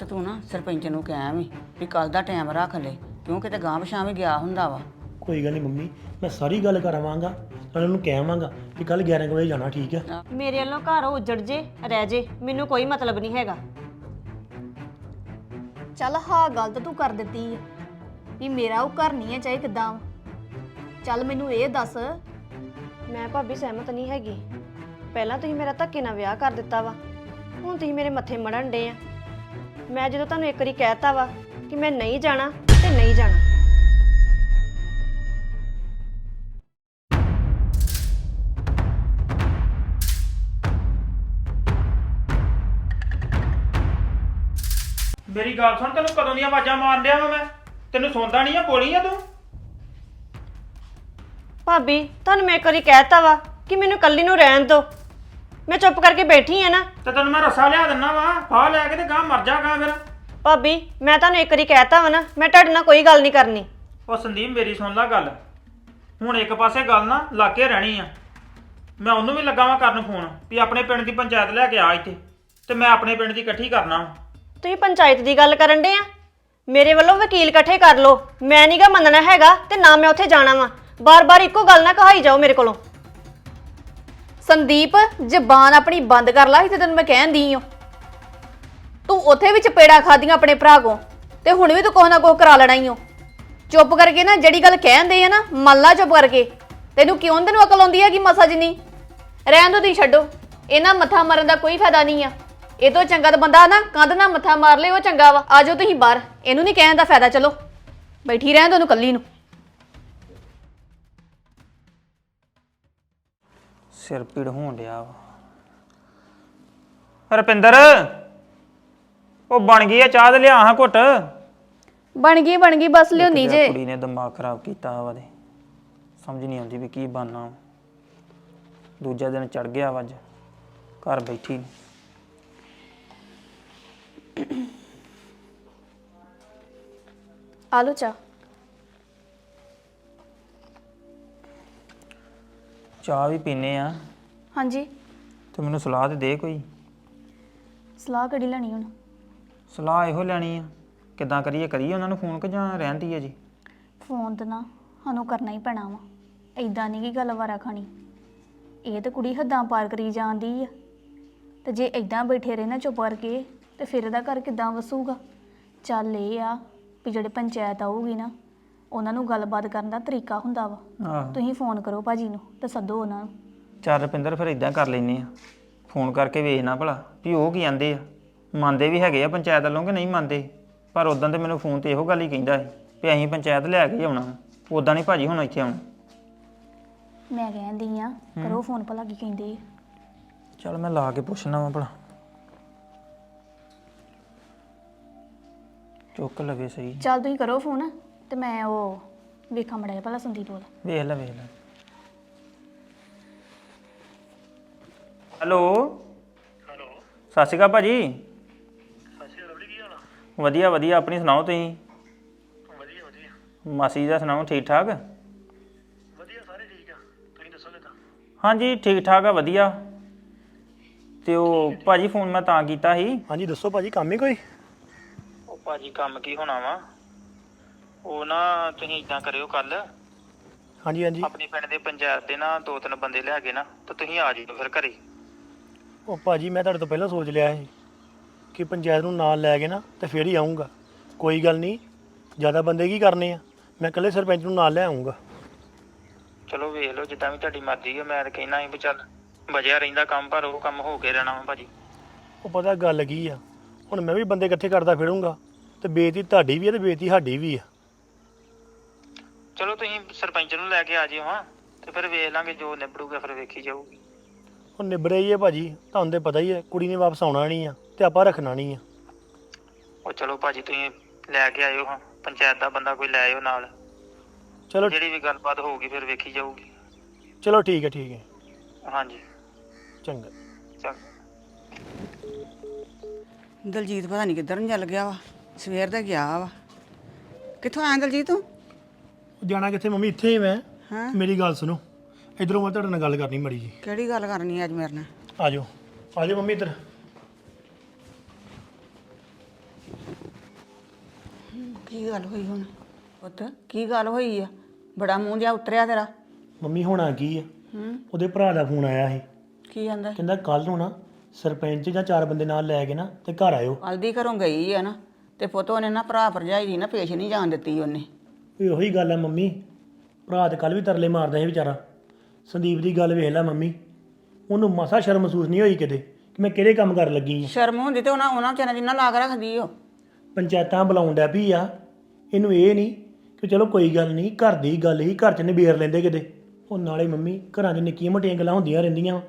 ਤੇ ਤੂੰ ਨਾ ਸਰਪੰਚ ਨੂੰ ਕਹਿ ਵੀ ਵੀ ਕੱਲ ਦਾ ਟਾਈਮ ਰੱਖ ਲੈ ਕਿਉਂ ਕਿਤੇ ਗਾਂਵ ਸ਼ਾਮ ਗਿਆ ਹੁੰਦਾ ਵਾ? ਕੋਈ ਗੱਲ ਨਹੀਂ ਮੰਮੀ ਮੈਂ ਸਾਰੀ ਗੱਲ ਕਰਾਵਾਂਗਾ ਨਾਲੇ ਉਹਨੂੰ ਕਹਾਂਗਾ ਕਿ ਕੱਲ 11 ਕੁ ਵਜੇ ਜਾਣਾ ਠੀਕ ਹੈ ਮੇਰੇ ਵੱਲੋਂ ਘਰ ਉਜੜ ਜੇ ਰਹਿ ਜੇ ਮੈਨੂੰ ਕੋਈ ਮਤਲਬ ਨਹੀਂ ਹੈਗਾ। ਚੱਲ ਹਾਂ ਗੱਲ ਤਾਂ ਤੂੰ ਕਰ ਦਿੱਤੀ ਆ ਵੀ ਮੇਰਾ ਉਹ ਘਰ ਨਹੀਂ ਹੈ ਚਾਹੇ ਕਿਦਾਂ। ਚੱਲ ਮੈਨੂੰ ਇਹ ਦੱਸ। ਮੈਂ ਭਾਬੀ ਸਹਿਮਤ ਨਹੀਂ ਹੈਗੀ। ਪਹਿਲਾਂ ਤੁਸੀਂ ਮੇਰਾ ਧੱਕੇ ਨਾਲ ਵਿਆਹ ਕਰ ਦਿੱਤਾ ਵਾ ਹੁਣ ਤੁਸੀਂ ਮੇਰੇ ਮੱਥੇ ਮੜਨ ਡੇ ਆ। ਮੈਂ ਜਦੋਂ ਤੁਹਾਨੂੰ ਇੱਕ ਵਾਰੀ ਕਹਿਤਾ ਵਾ ਕਿ ਮੈਂ ਨਹੀਂ ਜਾਣਾ ਤੇ ਨਹੀਂ ਜਾਣਾ। ਮੇਰੀ ਗੱਲ ਸੁਣ ਤੈਨੂੰ ਕਦੋਂ ਦੀਆਂ ਆਵਾਜ਼ਾਂ ਮਾਰ ਲਿਆ ਵਾ ਮੈਂ? ਤੈਨੂੰ ਸੌਂਦਾ ਨਹੀਂ ਆ ਬੋਲੀ ਆ ਤੂੰ? ਭਾਬੀ ਤੁਹਾਨੂੰ ਮੈਂ ਇੱਕ ਵਾਰੀ ਕਹਿਤਾ ਵਾ ਕਿ ਮੈਨੂੰ ਕੱਲੀ ਨੂੰ ਰਹਿਣ ਦਿਓ। ਮੈਂ ਚੁੱਪ ਕਰਕੇ ਬੈਠੀ ਆ ਨਾ। ਤੇ ਤੈਨੂੰ ਮੈਂ ਰੱਸਾ ਲਿਆ ਦਿੰਨਾ ਵਾ ਫਾਹ ਲੈ ਕੇ ਤੇ ਗਾਂ ਮਰ ਜਾ ਗਾਂ ਫਿਰ। ਭਾਬੀ ਮੈਂ ਤੁਹਾਨੂੰ ਇੱਕ ਵਾਰੀ ਕਹਿਤਾ ਵਾ ਨਾ ਮੈਂ ਤੁਹਾਡੇ ਨਾਲ ਕੋਈ ਗੱਲ ਨਹੀਂ ਕਰਨੀ। ਉਹ ਸੰਦੀਪ ਮੇਰੀ ਸੁਣ ਲੈ ਗੱਲ। ਹੁਣ ਇੱਕ ਪਾਸੇ ਗੱਲ ਨਾ ਲਾ ਕੇ ਰਹਿਣੀ ਆ। ਮੈਂ ਉਹਨੂੰ ਵੀ ਲੱਗਾ ਵਾਂ ਕਰਨ ਫੋਨ ਵੀ ਆਪਣੇ ਪਿੰਡ ਦੀ ਪੰਚਾਇਤ ਲੈ ਕੇ ਆ ਇੱਥੇ ਤੇ ਮੈਂ ਆਪਣੇ ਪਿੰਡ ਦੀ ਇਕੱਠੀ ਕਰਨਾ ਵਾ। ਤੁਸੀਂ ਪੰਚਾਇਤ ਦੀ ਗੱਲ ਕਰਨ ਡੇ ਆ? ਮੇਰੇ ਵੱਲੋਂ ਵਕੀਲ ਇਕੱਠੇ ਕਰ ਲਓ। ਮੈਂ ਨਹੀਂਗਾ ਮੰਨਣਾ ਹੈਗਾ ਤੇ ਨਾ ਮੈਂ ਉੱਥੇ ਜਾਣਾ ਵਾ। ਬਾਰ-ਬਾਰ ਇੱਕੋ ਗੱਲ ਨਾ ਕਹਾਈ ਜਾਓ ਮੇਰੇ ਕੋਲੋਂ। ਸੰਦੀਪ, ਜ਼ਬਾਨ ਆਪਣੀ ਬੰਦ ਕਰ ਲਾ ਸੀ ਤੇ ਤੈਨੂੰ ਮੈਂ ਕਹਿੰਦੀ ਹਾਂ। ਤੂੰ ਉੱਥੇ ਵੀ ਚਪੇੜਾ ਖਾਦੀਆਂ ਆਪਣੇ ਭਰਾ ਕੋ ਤੇ ਹੁਣ ਵੀ ਤੂੰ ਕੋਹ ਨਾ ਕੋਹ ਕਰਾ ਲੈਣਾ ਹੀ ਓ। ਚੁੱਪ ਕਰਕੇ ਨਾ ਜਿਹੜੀ ਗੱਲ ਕਹਿੰਦੇ ਆ ਨਾ, ਮੰਨ ਲਾ ਚੁੱਪ ਕਰਕੇ। ਤੈਨੂੰ ਕਿਉਂ ਤੈਨੂੰ ਅਕਲ ਆਉਂਦੀ ਹੈ ਕਿ ਮਸਾ ਜਿੰਨੀ? ਰਹਿਣ ਦੋ ਤੁਸੀਂ ਛੱਡੋ, ਇਹਨਾਂ ਮੱਥਾ ਮਾਰਨ ਦਾ ਕੋਈ ਫਾਇਦਾ ਨਹੀਂ ਆ। ਇਹ ਤੋਂ ਚੰਗਾ ਤਾਂ ਬੰਦਾ ਨਾ, ਕੰਧ ਨਾਲ ਮੱਥਾ ਮਾਰ ਲੇ ਉਹ ਚੰਗਾ ਵਾ। ਆਜੋ ਤੁਸੀਂ ਬਾਹਰ, ਇਹਨੂੰ ਨਹੀਂ ਕਹਿਣ ਦਾ ਫਾਇਦਾ, ਚਲੋ। ਬੈਠੀ ਰਹਿਣ ਦੋ ਉਹਨੂੰ ਕੱਲੀ ਨੂੰ। ਸਿਰ ਪੀੜ ਹੋਣ ਡਿਆ ਵਾ। ਰਪਿੰਦਰ ਉਹ ਬਣ ਗਈ ਆ ਚਾਹ ਤੇ ਲਿਆ ਹਾਂ ਘੁੱਟ। ਬਣ ਗਈ ਬਣ ਗਈ ਬਸ ਲਿਓਨੀ ਕਿਤੇ ਜੇ। ਕੁੜੀ ਨੇ ਦਿਮਾਗ ਖਰਾਬ ਕੀਤਾ ਵਾ ਦੇ ਸਮਝ ਨਹੀਂ ਆਉਂਦੀ ਵੀ ਕੀ ਬਣਨਾ ਦੂਜਾ ਦਿਨ ਚੜ ਗਿਆ ਵਾ ਅੱਜ ਘਰ ਬੈਠੀ ਨੂੰ। ਆਲੂ ਚਾ ਚਾਹ ਵੀ ਪੀਨੇ ਆ। ਹਾਂਜੀ। ਤੇ ਮੈਨੂੰ ਸਲਾਹ ਤੇ ਦੇ ਕੋਈ। ਸਲਾਹ ਕਿਹੜੀ ਲੈਣੀ ਹੁਣ? ਸਲਾਹ ਇਹੋ ਲੈਣੀ ਆ। ਕਿੱਦਾਂ ਕਰੀਏ ਕਰੀਏ ਉਹਨਾਂ ਨੂੰ ਫੋਨ ਕਿ ਜਾਂ ਰਹਿੰਦੀ ਹੈ ਜੀ? ਫੋਨ ਤੇ ਨਾ ਸਾਨੂੰ ਕਰਨਾ ਹੀ ਪੈਣਾ ਵਾ। ਐਦਾਂ ਨਹੀਂ ਕੀ ਗੱਲ ਵਾਰਾ ਖਾਣੀ ਇਹ ਤਾਂ ਕੁੜੀ ਹੱਦਾਂ ਪਾਰ ਕਰੀ ਜਾਂਦੀ ਆ। ਤੇ ਜੇ ਐਦਾਂ ਬੈਠੇ ਰਹੇ ਨਾ ਚੁੱਪ ਕਰਕੇ ਤੇ ਫਿਰ ਇਹਦਾ ਘਰ ਕਿੱਦਾਂ ਵਸੂਗਾ? ਚੱਲ ਇਹ ਆ ਵੀ ਜਿਹੜੇ ਪੰਚਾਇਤ ਆਊਗੀ ਨਾ ਉਹਨਾਂ ਨੂੰ ਗੱਲਬਾਤ ਕਰਨ ਦਾ ਤਰੀਕਾ ਹੁੰਦਾ ਵਾ। ਆਹੋ। ਤੁਸੀਂ ਫੋਨ ਕਰੋ ਭਾਜੀ ਨੂੰ ਤੇ ਸੱਦੋ ਉਹਨਾਂ ਨੂੰ। ਚੱਲ ਰੁਪਿੰਦਰ ਫਿਰ ਇਦਾਂ ਕਰ ਲੈਨੇ ਆ ਫੋਨ ਕਰਕੇ ਵੇਖਣਾ ਭਲਾ ਵੀ ਉਹ ਕੀ ਆਂਦੇ ਆ। ਮੰਨਦੇ ਵੀ ਹੈਗੇ ਆ ਪੰਚਾਇਤ ਵੱਲੋਂ ਕਿ ਨਹੀਂ ਮੰਨਦੇ? ਪਰ ਉਦੋਂ ਤੇ ਮੈਨੂੰ ਫੋਨ ਤੇ ਇਹੋ ਗੱਲ ਹੀ ਕਹਿੰਦਾ ਸੀ ਵੀ ਅਸੀਂ ਪੰਚਾਇਤ ਲੈ ਕੇ ਹੀ ਆਉਣਾ ਉਦਾਂ ਨਹੀਂ ਭਾਜੀ ਹੁਣ ਇੱਥੇ ਆਉਣਾ। ਮੈਂ ਕਹਿੰਦੀ ਆ ਕਰੋ ਫੋਨ ਭਲਾ ਕੀ ਕਹਿੰਦੇ ਆ। ਚੱਲ ਮੈਂ ਲਾ ਕੇ ਪੁੱਛਣਾ ਵਾ ਭਲਾ। ਚੁੱਕ ਲਵੇ ਸਹੀ। ਚੱਲ ਤੁਸੀਂ ਕਰੋ ਫੋਨ। ਤੇ ਮੈਂ ਉਹ ਵੇਖਾਂ ਮੜਿਆ ਭਲਾ ਸੰਦੀਪ ਕੋਲ ਵੇਖ ਲੈ ਵੇਖ ਲੈ। ਹੈਲੋ। ਹੈਲੋ। ਸਤਿ ਸ਼੍ਰੀ ਅਕਾਲ ਭਾਜੀ। ਸਤਿ ਸ਼੍ਰੀ ਅਕਾਲ ਕੀ ਹਾਲ ਵਧੀਆ ਵਧੀਆ। ਆਪਣੀ ਸੁਣਾਓ ਤੁਸੀਂ? ਵਧੀਆ ਵਧੀਆ। ਮਾਸੀ ਦਾ ਸੁਣਾਓ ਠੀਕ ਠਾਕ? ਵਧੀਆ ਸਾਰੇ ਠੀਕ ਆ। ਤੁਸੀਂ ਦੱਸੋ ਕਿਦਾਂ? ਹਾਂਜੀ ਠੀਕ ਠਾਕ ਆ ਵਧੀਆ। ਤੇ ਉਹ ਭਾਜੀ ਫੋਨ ਮੈਂ ਤਾਂ ਕੀਤਾ ਸੀ। ਹਾਂਜੀ ਦੱਸੋ ਭਾਜੀ ਕੰਮ ਹੀ ਕੋਈ? ਉਹ ਭਾਜੀ ਕੰਮ ਕੀ ਹੋਣਾ ਵਾ? ਉਹ ਨਾ ਤੁਸੀਂ ਇਦਾਂ ਕਰਿਓ ਕੱਲ ਹਾਂਜੀ ਹਾਂਜੀ। ਆਪਣੇ ਪਿੰਡ ਦੇ ਪੰਚਾਇਤ ਦੇ ਨਾ ਦੋ ਤਿੰਨ ਬੰਦੇ ਲੈ ਕੇ ਨਾ ਤੇ ਤੁਸੀਂ ਆ ਜਿਓ ਫਿਰ ਘਰੇ। ਉਹ ਭਾਜੀ ਮੈਂ ਤੁਹਾਡੇ ਤੋਂ ਪਹਿਲਾਂ ਸੋਚ ਲਿਆ ਸੀ ਕਿ ਪੰਚਾਇਤ ਨੂੰ ਨਾਲ ਲੈ ਕੇ ਨਾ ਤੇ ਫੇਰ ਹੀ ਆਉਂਗਾ ਕੋਈ ਗੱਲ ਨਹੀਂ ਜ਼ਿਆਦਾ ਬੰਦੇ ਕੀ ਕਰਨੇ ਆ? ਮੈਂ ਇਕੱਲੇ ਸਰਪੰਚ ਨੂੰ ਨਾਲ ਲੈ ਆਉਂਗਾ ਚਲੋ ਵੇਖ ਲਓ ਜਿੱਦਾਂ ਵੀ ਤੁਹਾਡੀ ਮਰਜ਼ੀ ਹੈ ਮੈਂ ਤਾਂ ਕਹਿਣਾ ਸੀ ਵੀ ਚੱਲ ਵਜਿਆ ਰਹਿੰਦਾ ਕੰਮ ਪਰ ਉਹ ਕੰਮ ਹੋ ਕੇ ਰਹਿਣਾ ਵਾ ਭਾਜੀ। ਉਹ ਪਤਾ ਗੱਲ ਕੀ ਆ? ਹੁਣ ਮੈਂ ਵੀ ਬੰਦੇ ਇਕੱਠੇ ਕਰਦਾ ਫਿਰੂੰਗਾ ਤੇ ਬੇਇੱਜ਼ਤੀ ਤੁਹਾਡੀ ਵੀ ਆ ਤੇ ਬੇਇੱਜ਼ਤੀ ਸਾਡੀ ਵੀ ਆ। ਚਲੋ ਤੁਸੀਂ ਸਰਪੰਚ ਨੂੰ ਲੈ ਕੇ ਆ ਜਿਓ ਹਾਂ। ਤੇ ਫਿਰ ਵੇਖ ਲਾਂਗੇ ਜੋ ਨਿਬੜੂਗਾ ਫਿਰ ਵੇਖੀ ਜਾਊਗੀ। ਉਹ ਨਿਬੜੇ ਹੀ ਆ ਭਾਜੀ ਤੁਹਾਨੂੰ ਤੇ ਪਤਾ ਹੀ ਹੈ ਕੁੜੀ ਨੇ ਵਾਪਸ ਆਉਣਾ ਨਹੀਂ ਆ ਤੇ ਆਪਾਂ ਰੱਖਣਾ ਨਹੀਂ ਆ। ਉਹ ਚਲੋ ਭਾਜੀ ਤੁਸੀਂ ਲੈ ਕੇ ਆਇਓ ਹਾਂ। ਪੰਚਾਇਤ ਦਾ ਬੰਦਾ ਕੋਈ ਲੈ ਆਇਓ ਨਾਲ। ਚਲੋ ਜਿਹੜੀ ਵੀ ਗੱਲਬਾਤ ਹੋਊਗੀ ਫਿਰ ਵੇਖੀ ਜਾਊਗੀ। ਚਲੋ ਠੀਕ ਹੈ ਠੀਕ ਹੈ। ਹਾਂਜੀ। ਚੰਗਾ। ਚਲ ਦਲਜੀਤ ਪਤਾ ਨਹੀਂ ਕਿੱਧਰ ਨੂੰ ਚੱਲ ਗਿਆ ਵਾ ਸਵੇਰ ਦਾ ਗਿਆ ਵਾ। ਕਿੱਥੋਂ ਆਇਆ ਦਲਜੀਤ ਤੂੰ? ਜਾਣਾ ਕਿੱਥੇ? ਮੰਮੀ ਇੱਥੇ ਹੀ ਮੈਂ। ਹਾਂ। ਮੇਰੀ ਗੱਲ ਸੁਣੋ। ਇਧਰੋਂ ਮੈਂ ਤੁਹਾਡੇ ਨਾਲ ਗੱਲ ਕਰਨੀ ਮੜੀ ਜੀ। ਕਿਹੜੀ ਗੱਲ ਕਰਨੀ ਅੱਜ ਮੇਰੇ ਨਾਲ? ਆ ਜਾਓ। ਆ ਜਾਓ ਮੰਮੀ ਇੱਧਰ। ਕੀ ਗੱਲ ਹੋਈ ਹੁਣ? ਪੁੱਤ ਕੀ ਗੱਲ ਹੋਈ ਆ? ਬੜਾ ਮੂੰਹ ਜਿਹਾ ਉਤਰਿਆ ਤੇਰਾ। ਮੰਮੀ ਹੋਣਾ ਕੀ ਆ? ਹੂੰ। ਉਹਦੇ ਭਰਾ ਦਾ ਫੋਨ ਆਇਆ ਸੀ। ਕੀ ਆਂਦਾ? ਕਹਿੰਦਾ ਕੱਲ ਨੂੰ ਨਾ ਸਰਪੰਚ ਜਾਂ ਚਾਰ ਬੰਦੇ ਨਾਲ ਲੈ ਕੇ ਨਾ ਤੇ ਘਰ ਆਇਓ। ਹਲਦੀ ਘਰੋਂ ਗਈ ਆ ਨਾ। ਤੇ ਪੁੱਤ ਉਹਨੇ ਨਾ ਭਰਾ ਭਰਜਾਈ ਦੀ ਨਾ ਪੇਸ਼ ਨਹੀਂ ਜਾਣ ਦਿੱਤੀ ਉਹਨੇ। ਵੀ ਉਹੀ ਗੱਲ ਆ ਮੰਮੀ। ਭਰਾ ਤੇ ਕੱਲ ਵੀ ਤਰਲੇ ਮਾਰਦਾ ਸੀ ਵਿਚਾਰਾ। ਸੰਦੀਪ ਦੀ ਗੱਲ ਵੇਖ ਲੈ ਮੰਮੀ। ਉਹਨੂੰ ਮਾਸਾ ਸ਼ਰਮ ਮਹਿਸੂਸ ਨਹੀਂ ਹੋਈ ਕਿਤੇ ਕਿ ਮੈਂ ਕਿਹੜੇ ਕੰਮ ਕਰਨ ਲੱਗੀ ਆ। ਸ਼ਰਮ ਹੁੰਦੀ ਤੇ ਉਹਨਾਂ ਉਹਨਾਂ ਵਿਚਾਰਿਆਂ ਜਿੰਨਾ ਲਾਗ ਰੱਖਦੀ ਉਹ। ਪੰਚਾਇਤਾਂ ਬੁਲਾਉਣ ਡਿਆ ਵੀ ਆ। ਇਹਨੂੰ ਇਹ ਨਹੀਂ ਕਿ ਚਲੋ ਕੋਈ ਗੱਲ ਨਹੀਂ ਘਰ ਦੀ ਗੱਲ ਹੀ ਘਰ ਚ ਨਿਬੇੜ ਲੈਂਦੇ ਕਿਤੇ। ਉਹ ਨਾਲੇ ਮੰਮੀ ਘਰਾਂ 'ਚ ਨਿੱਕੀਆਂ ਮੋਟੀਆਂ ਗੱਲਾਂ ਹੁੰਦੀਆਂ ਰਹਿੰਦੀਆਂ ਵਾਂ।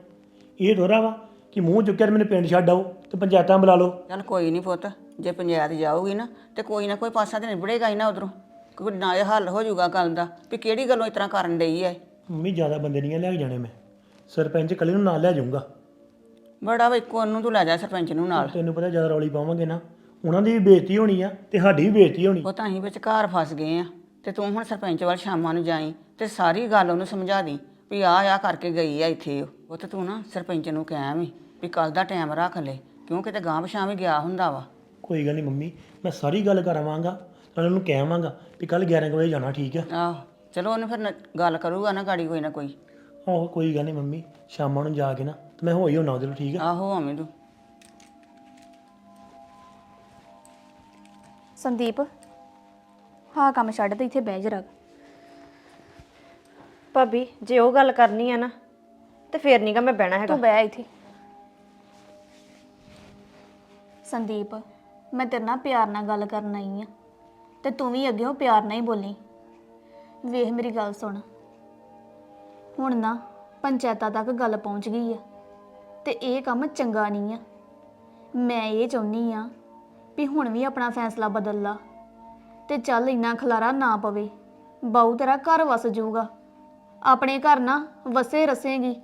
ਇਹ ਥੋੜਾ ਵਾ ਕਿ ਮੂੰਹ ਚੁੱਕਿਆ ਤੇ ਮੈਨੂੰ ਪਿੰਡ ਛੱਡ ਆਓ ਤੇ ਪੰਚਾਇਤਾਂ ਬੁਲਾ ਲਓ। ਚੱਲ ਕੋਈ ਨਹੀਂ ਪੁੱਤ ਜੇ ਪੰਚਾਇਤ ਜਾਊਗੀ ਨਾ ਤੇ ਕੋਈ ਨਾ ਕੋਈ ਪਾਸਾ ਤੇ ਨਿਬੜੇਗਾ ਹੀ ਨਾ ਉਧਰੋਂ। ਕੋਈ ਨਾ ਇਹ ਹੱਲ ਹੋ ਜਾਊਗਾ ਗੱਲ ਦਾ ਵੀ ਕਿਹੜੀ ਗੱਲੋਂ ਇਸ ਤਰ੍ਹਾਂ ਕਰਨ ਡਈ ਐ? ਮੰਮੀ ਜ਼ਿਆਦਾ ਬੰਦੇ ਨਹੀਂ ਲੈ ਕੇ ਜਾਣੇ ਮੈਂ। ਸਰਪੰਚ ਕੱਲੇ ਨੂੰ ਨਾਲ ਲੈ ਜਾਊਂਗਾ। ਬੜਾ ਵਾ ਇੱਕੋ ਨੂੰ ਤੂੰ ਲੈ ਜਾ ਸਰਪੰਚ ਨੂੰ ਨਾਲ। ਤੈਨੂੰ ਪਤਾ ਜ਼ਿਆਦਾ ਰੌਲੀ ਪਾਵਾਂਗੇ ਨਾ। ਉਹਨਾਂ ਦੀ ਵੀ ਬੇਇੱਜ਼ਤੀ ਹੋਣੀ ਆ ਤੇ ਸਾਡੀ ਵੀ ਬੇਇੱਜ਼ਤੀ ਹੋਣੀ। ਉਹ ਤਾਂ ਅਸੀਂ ਵਿੱਚ ਘਰ ਫਸ ਗਏ ਆ। ਤੇ ਤੂੰ ਹੁਣ ਸਰਪੰਚ ਵੱਲ ਸ਼ਾਮਾਂ ਨੂੰ ਜਾਈ ਤੇ ਸਾਰੀ ਗੱਲ ਉਹਨੂੰ ਸਮਝਾ ਦੀ ਵੀ ਆ ਆ ਕਰਕੇ ਗਈ ਆ ਇੱਥੇ ਉਹ। ਉਹ ਤੇ ਤੂੰ ਨਾ ਸਰਪੰਚ ਨੂੰ ਕਹਿ ਵੀ ਵੀ ਕੱਲ ਦਾ ਟਾਈਮ ਰੱਖ ਲੈ ਕਿਉਂ ਕਿਤੇ ਗਾਂਵ ਸ਼ਾਮ ਵੀ ਗਿਆ ਹੁੰਦਾ ਵਾ। ਕੋਈ ਗੱਲ ਨਹੀਂ ਮੰਮੀ ਮੈਂ ਸਾਰੀ ਗੱਲ ਕਰਾਵਾਂਗਾ ਨਾਲੇ ਉਹਨੂੰ ਕਹਾਂਗਾ ਵੀ ਕੱਲ 11 ਕੁ ਵਜੇ ਜਾਣਾ ਠੀਕ ਆ? ਆਹ ਚਲੋ ਉਹਨੂੰ ਫਿਰ ਨ- ਗੱਲ ਕਰੂਗਾ ਨਾ ਗਾੜੀ ਕੋਈ ਨਾ ਕੋਈ। ਆਹੋ ਕੋਈ ਗੱਲ ਨਹੀਂ ਮੰਮੀ ਸ਼ਾਮਾਂ ਨੂੰ ਜਾ ਕੇ ਨਾ ਤੇ ਮੈਂ ਹੋਈ ਹੋਣਾ ਉਹਦੇ ਨਾਲ ਠੀਕ ਆ? ਆਹੋ ਆਵੇਂ ਤੂੰ। ਸੰਦੀਪ ਹਾਂ ਕੰਮ ਛੱਡ ਤੇ ਇੱਥੇ ਬਹਿ ਜਰਾ ਭਾਬੀ ਜੇ ਉਹ ਗੱਲ ਕਰਨੀ ਆ ਨਾ ਤੇ ਫੇਰ ਨਹੀਂਗਾ ਮੈਂ ਬਹਿਣਾ ਹੈਗਾ। ਤੂੰ ਬਹਿ ਇੱਥੇ। ਸੰਦੀਪ ਮੈਂ ਤੇਰੇ ਨਾਲ ਪਿਆਰ ਨਾਲ ਗੱਲ ਕਰਨ ਆਈ ਆ। ਤੇ ਤੂੰ ਵੀ ਅੱਗੇੋਂ ਪਿਆਰ ਨਾਲ ਹੀ ਬੋਲੀ। ਵੇਖ ਮੇਰੀ ਗੱਲ ਸੁਣ। ਹੁਣ ਨਾ ਪੰਚਾਇਤਾਂ ਤੱਕ ਗੱਲ ਪਹੁੰਚ ਗਈ ਆ ਤੇ ਇਹ ਕੰਮ ਚੰਗਾ ਨਹੀਂ ਆ। ਮੈਂ ਇਹ ਚਾਹੁੰਨੀ ਆ ਵੀ ਹੁਣ ਵੀ ਆਪਣਾ ਫੈਸਲਾ ਬਦਲ ਲਾ ਤੇ ਚੱਲ ਇੰਨਾ ਖਲਾਰਾ ਨਾ ਪਵੇ। ਬਾਊ ਤੇਰਾ ਘਰ ਵਸ ਜਾਊਗਾ। ਆਪਣੇ ਘਰ ਨਾ ਵਸੇ ਰਸੇਗੀ